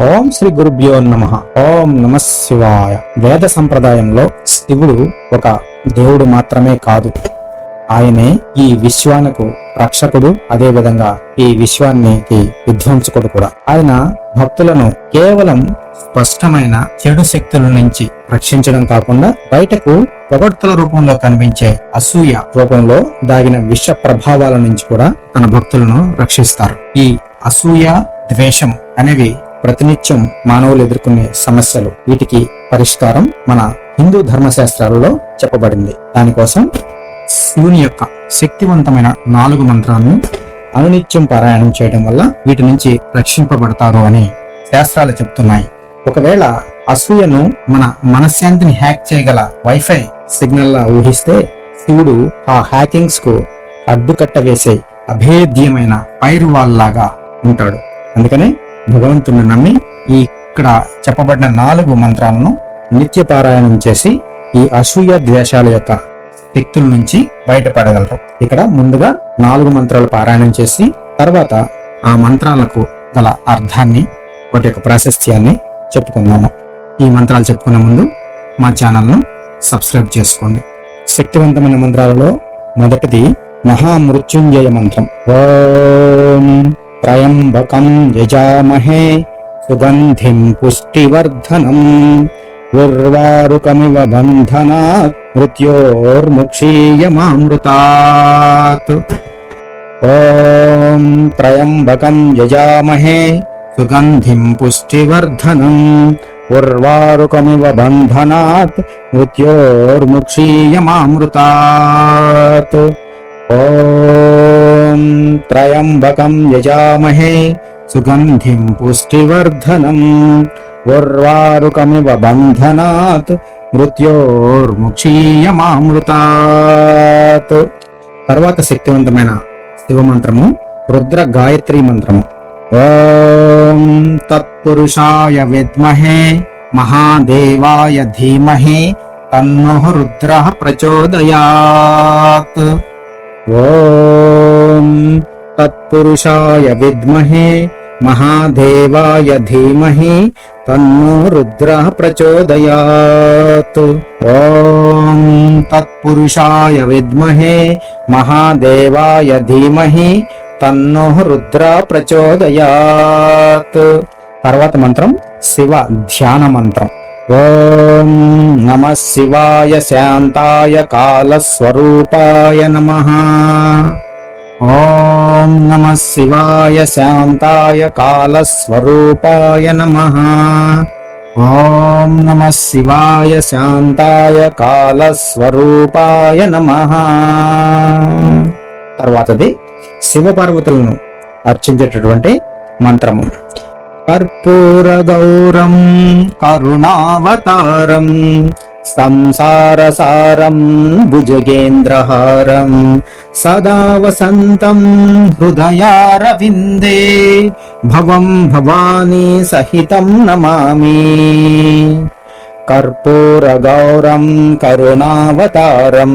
ఓం శ్రీ గురుభ్యో నమ. ఓం నమ శివాయ. వేద సంప్రదాయంలో శివుడు ఒక దేవుడు మాత్రమే కాదు. ఆయనే ఈ విశ్వానికి రక్షకుడు అదే విధంగా ఈ విశ్వానికి విధ్వంసకుడు కూడా. ఆయన భక్తులను కేవలం స్పష్టమైన చెడు శక్తుల నుంచి రక్షించడం కాకుండా బయటకు పొగడ్తల రూపంలో కనిపించే అసూయ రూపంలో దాగిన విష ప్రభావాల నుంచి కూడా తన భక్తులను రక్షిస్తారు. ఈ అసూయ ద్వేషం అనేవి ప్రతినిత్యం మానవులు ఎదుర్కొనే సమస్యలు. వీటికి పరిష్కారం మన హిందూ ధర్మశాస్త్రాలలో చెప్పబడింది. దానికోసం శివుని యొక్క శక్తివంతమైన నాలుగు మంత్రాలను అనునిత్యం పారాయణం చేయడం వల్ల వీటి నుంచి రక్షింపబడతారు అని శాస్త్రాలు చెప్తున్నాయి. ఒకవేళ అసూయను మన మనశ్శాంతిని హ్యాక్ చేయగల వైఫై సిగ్నల్లా ఊహిస్తే శివుడు ఆ హ్యాకింగ్స్కు అడ్డుకట్ట వేసే అభేద్యమైన పైరువాల్లాగా లాగా ఉంటాడు. అందుకనే భగవంతుని నమ్మి ఈ ఇక్కడ చెప్పబడిన నాలుగు మంత్రాలను నిత్య పారాయణం చేసి ఈ అసూయ ద్వేషాల యొక్క శక్తుల నుంచి బయటపడగలరు. ఇక్కడ ముందుగా నాలుగు మంత్రాలు పారాయణం చేసి తర్వాత ఆ మంత్రాలకు గల అర్థాన్ని వాటి యొక్క ప్రాశస్త్యాన్ని చెప్పుకుందాము. ఈ మంత్రాలు చెప్పుకునే ముందు మా ఛానల్ను సబ్స్క్రైబ్ చేసుకోండి. శక్తివంతమైన మంత్రాలలో మొదటిది మహామృత్యుంజయ మంత్రం. ఓం త్రయంబకం యజామహే సుగంధిం పుష్టివర్ధనం. ఉర్వారుకమివ బంధనా మృత్యోర్ముక్షీయమామృతాత్. ఓం త్రయంబకం యజామహే సుగంధిం పుష్టివర్ధనం. ఉర్వారుకమివ బంధనాత్ మృత్యోర్ముక్షీయమామృతాత్. ఓం త్రయంబకం యజామహే సుగంధిం పుష్టివర్ధనం ఉర్వారుకమివ బంధనాత్ మృత్యోర్ముక్షీయమామృతాత్ తర్వాత శక్తివంతమైన శివమంత్రము రుద్ర గాయత్రి మంత్రము. ఓం తత్పురుషాయ విద్మహే మహాదేవాయ ధీమహి తన్నో రుద్ర ప్రచోదయాత్. ఓం తత్పురుషాయ విద్మహే మహాదేవాయ ధీమహి తన్నో రుద్ర ప్రచోదయాత్. ఓం తత్పురుషాయ విద్మహే మహాదేవాయ ధీమహి తన్నో రుద్ర ప్రచోదయాత్. తర్వాత మంత్రం శివ ధ్యాన మంత్రం. ఓం నమ శివాయ శాంతాయ కాలస్వరూపాయ నమ. ఓం నమ శివాయ శాంతాయ కాలస్వరూపాయ నమ. ఓం నమ శివాయ శాంతాయ కాలస్వరూపాయ నమ. తర్వాతది శివపార్వతులను అర్చించేటటువంటి మంత్రము. కర్పూర గౌరం కరుణావతారం సంసారసారం భుజగేంద్రహారం సదా వసంతం హృదయారవిందే భవం భవానీ సహితం నమామి. కర్పూర గౌరం కరుణావతారం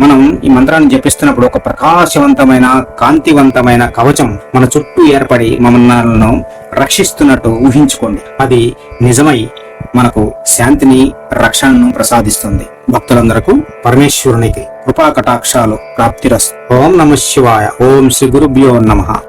మనం ఈ మంత్రాన్ని జపిస్తున్నప్పుడు ఒక ప్రకాశవంతమైన కాంతివంతమైన కవచం మన చుట్టూ ఏర్పడి మమ్మల్ని రక్షిస్తున్నట్టు ఊహించుకోండి. అది నిజమై మనకు శాంతిని రక్షణను ప్రసాదిస్తుంది. భక్తులందరకు పరమేశ్వరునికి కృపా కటాక్షాలు ప్రాప్తిరస్ ఓం నమ శివాయ. ఓం శ్రీ గురుభ్యో నమః.